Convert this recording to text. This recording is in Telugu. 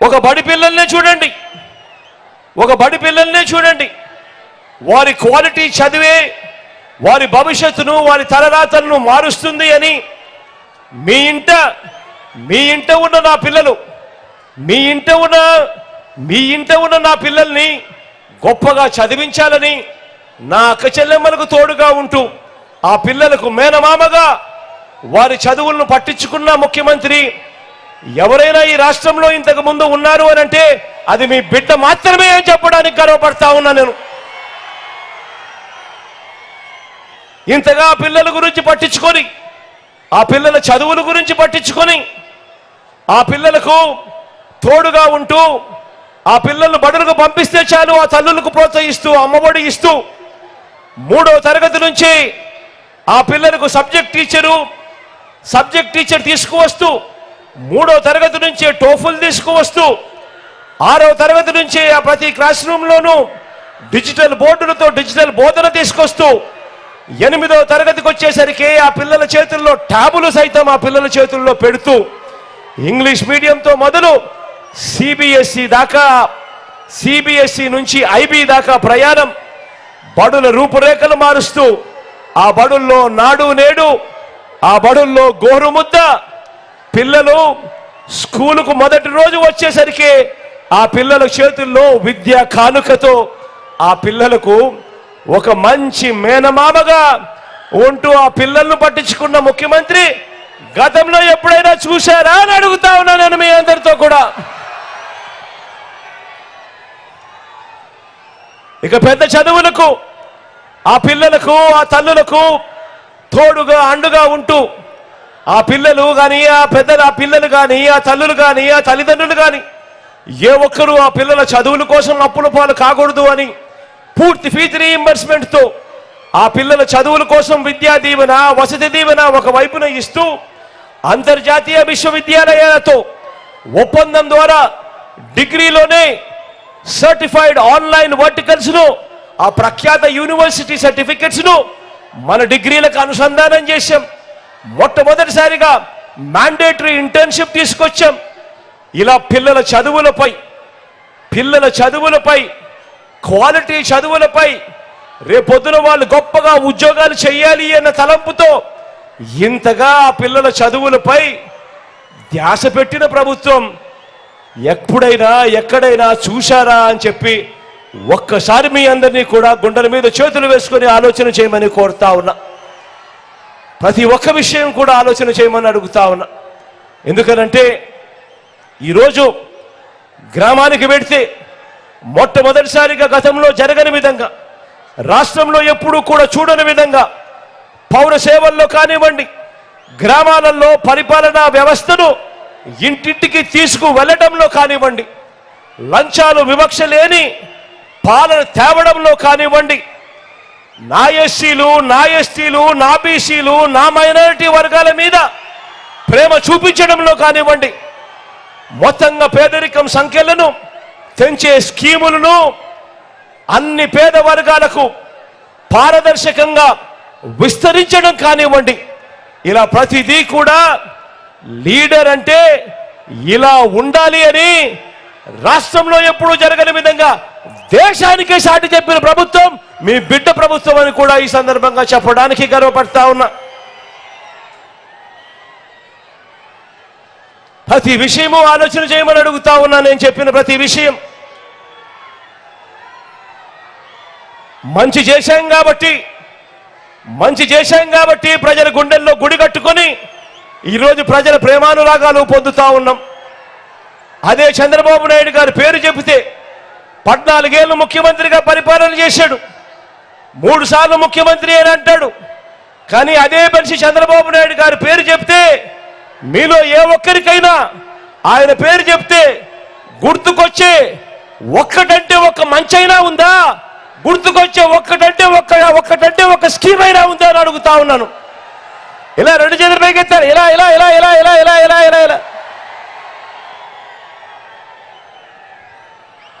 ఒక బడి పిల్లల్నే చూడండి. ఒక బడి పిల్లల్నే చూడండి. వారి క్వాలిటీ చదివే వారి భవిష్యత్తును వారి తలరాతలను మారుస్తుంది అని మీ ఇంట మీ ఇంట ఉన్న నా పిల్లలు మీ ఇంట ఉన్న మీ ఇంట ఉన్న నా పిల్లల్ని గొప్పగా చదివించాలని నా అక్క చెల్లెమ్మలకు తోడుగా ఉంటూ ఆ పిల్లలకు మేనమామగా వారి చదువులను పట్టించుకున్న ముఖ్యమంత్రి ఎవరైనా ఈ రాష్ట్రంలో ఇంతకు ముందు ఉన్నారు అని అంటే అది మీ బిడ్డ మాత్రమే అని చెప్పడానికి గర్వపడతా ఉన్నా నేను. ఇంతగా పిల్లల గురించి పట్టించుకొని ఆ పిల్లల చదువుల గురించి పట్టించుకొని ఆ పిల్లలకు తోడుగా ఉంటూ ఆ పిల్లలను బడులకు పంపిస్తే చాలు ఆ తల్లులకు ప్రోత్సహిస్తూ అమ్మఒడి ఇస్తూ మూడో తరగతి నుంచి ఆ పిల్లలకు సబ్జెక్ట్ టీచరు సబ్జెక్ట్ టీచర్ తీసుకువస్తూ మూడో తరగతి నుంచే టోఫుల్ తీసుకువస్తూ ఆరో తరగతి నుంచి ఆ ప్రతి క్లాస్ రూమ్లోనూ డిజిటల్ బోర్డులతో డిజిటల్ బోధన తీసుకొస్తూ ఎనిమిదో తరగతికి వచ్చేసరికి ఆ పిల్లల చేతుల్లో ట్యాబులు సైతం ఆ పిల్లల చేతుల్లో పెడుతూ ఇంగ్లీష్ మీడియంతో మొదలు సిబిఎస్ఈ దాకా సిబిఎస్ఈ నుంచి ఐబీ దాకా ప్రయాణం బడుల రూపురేఖలు మారుస్తూ ఆ బడుల్లో నాడు నేడు ఆ బడుల్లో గోరుముద్ద పిల్లలు స్కూలుకు మొదటి రోజు వచ్చేసరికి ఆ పిల్లల చేతుల్లో విద్యా కానుకతో ఆ పిల్లలకు ఒక మంచి మేనమామగా ఉంటూ ఆ పిల్లలను పట్టించుకున్న ముఖ్యమంత్రి గతంలో ఎప్పుడైనా చూశారా? అని అడుగుతా ఉన్నా నేను మీ అందరితో కూడా. ఇక పెద్ద చదువులకు ఆ పిల్లలకు ఆ తల్లులకు తోడుగా అండుగా ఉంటూ ఆ పిల్లలు కానీ ఆ పెద్దలు ఆ పిల్లలు కానీ ఆ తల్లులు కానీ ఆ తల్లిదండ్రులు కానీ ఏ ఒక్కరూ ఆ పిల్లల చదువుల కోసం అప్పుల పాలు కాకూడదు అని పూర్తి ఫీజు రీఇంబర్స్మెంట్తో ఆ పిల్లల చదువుల కోసం విద్యా దీవెన వసతి దీవెన ఒక వైపున ఇస్తూ అంతర్జాతీయ విశ్వవిద్యాలయాలతో ఒప్పందం ద్వారా డిగ్రీలోనే సర్టిఫైడ్ ఆన్లైన్ వర్టికల్స్ను ఆ ప్రఖ్యాత యూనివర్సిటీ సర్టిఫికెట్స్ను మన డిగ్రీలకు అనుసంధానం చేశాం. మొట్టమొదటిసారిగా మ్యాండేటరీ ఇంటర్న్షిప్ తీసుకొచ్చాం. ఇలా పిల్లల చదువులపై పిల్లల చదువులపై క్వాలిటీ చదువులపై రేపొద్దున వాళ్ళు గొప్పగా ఉద్యోగాలు చేయాలి అన్న తలంపుతో ఇంతగా ఆ పిల్లల చదువులపై ధ్యాస పెట్టిన ప్రభుత్వం ఎప్పుడైనా ఎక్కడైనా చూశారా అని చెప్పి ఒక్కసారి మీ అందరినీ కూడా గుండెల మీద చేతులు వేసుకుని ఆలోచన చేయమని కోరుతా ఉన్నా. ప్రతి ఒక్క విషయం కూడా ఆలోచన చేయమని అడుగుతా ఉన్నా. ఎందుకనంటే ఈరోజు గ్రామానికి వెడితే మొట్టమొదటిసారిగా గతంలో జరగని విధంగా రాష్ట్రంలో ఎప్పుడూ కూడా చూడని విధంగా పౌర సేవల్లో కానివ్వండి గ్రామాలలో పరిపాలనా వ్యవస్థను ఇంటింటికి తీసుకు వెళ్ళడంలో కానివ్వండి లంచాలు వివక్ష లేని పాలన తేవడంలో కానివ్వండి నా ఎస్సీలు నా ఎస్టీలు నా బీసీలు నా మైనారిటీ వర్గాల మీద ప్రేమ చూపించడంలో కానివ్వండి మొత్తంగా పేదరికం సంఖ్యలను తెంచే స్కీములను అన్ని పేద వర్గాలకు పారదర్శకంగా విస్తరించడం కానివ్వండి ఇలా ప్రతిదీ కూడా లీడర్ అంటే ఇలా ఉండాలి అని రాష్ట్రంలో ఎప్పుడూ జరగని విధంగా దేశానికే సాటి చెప్పిన ప్రభుత్వం మీ బిడ్డ ప్రభుత్వం అని కూడా ఈ సందర్భంగా చెప్పడానికి గర్వపడతా ఉన్నా. ప్రతి విషయము ఆలోచన చేయమని అడుగుతా ఉన్నా నేను చెప్పిన ప్రతి విషయం. మంచి చేశాం కాబట్టి మంచి చేశాం కాబట్టి ప్రజల గుండెల్లో గుడి కట్టుకొని ఈరోజు ప్రజల ప్రేమానురాగాలు పొందుతా ఉన్నాం. అదే చంద్రబాబు నాయుడు గారి పేరు చెబితే పద్నాలుగేళ్ళు ముఖ్యమంత్రిగా పరిపాలన చేశాడు. మూడు సార్లు ముఖ్యమంత్రి అని అంటాడు. కానీ అదే మనిషి చంద్రబాబు నాయుడు గారి పేరు చెప్తే మీలో ఏ ఒక్కరికైనా ఆయన పేరు చెప్తే గుర్తుకొచ్చే ఒక్కటంటే ఒక్క మంచైనా ఉందా? గుర్తుకొచ్చే ఒక్కటంటే ఒక్క ఒక్కటంటే ఒక స్కీమ్ అయినా ఉందా అని అడుగుతా ఉన్నాను. ఇలా రెండు చేతులు పైకెత్తారు ఇలా ఇలా ఇలా ఇలా ఇలా ఇలా ఇలా ఇలా ఇలా.